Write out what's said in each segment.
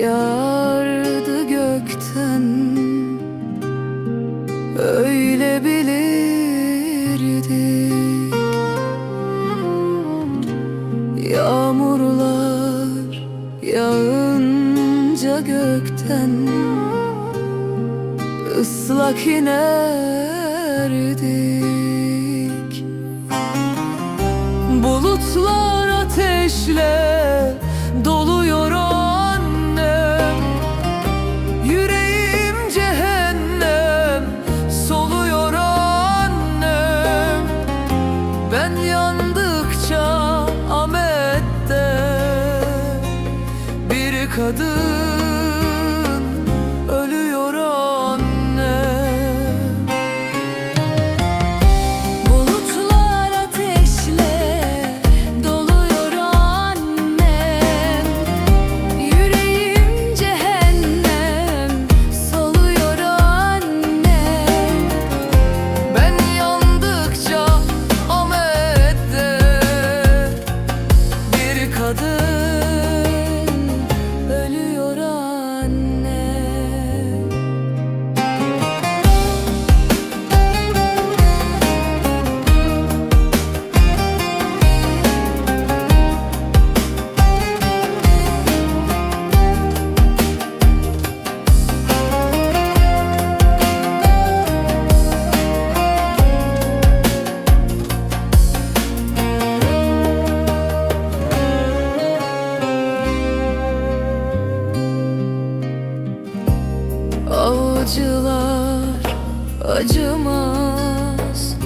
yağardı gökten. Öyle bilirdik Yağmurlar yağınca gökten ıslak iner kadın. acımaz.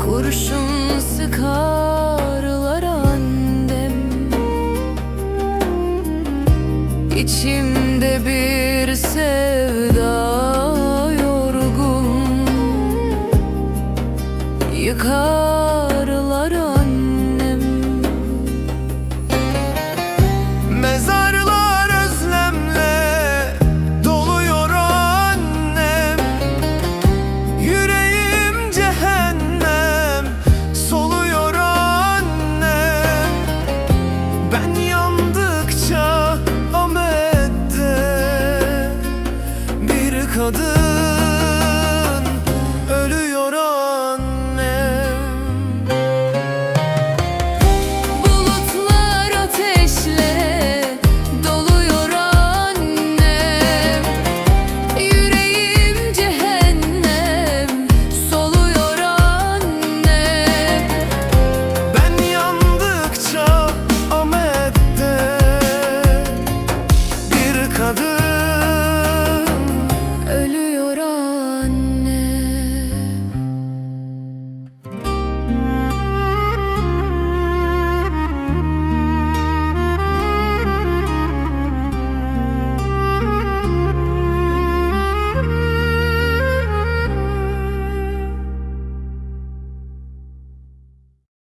Kurşun sıkarlar annem. İçimde bir sev kadın.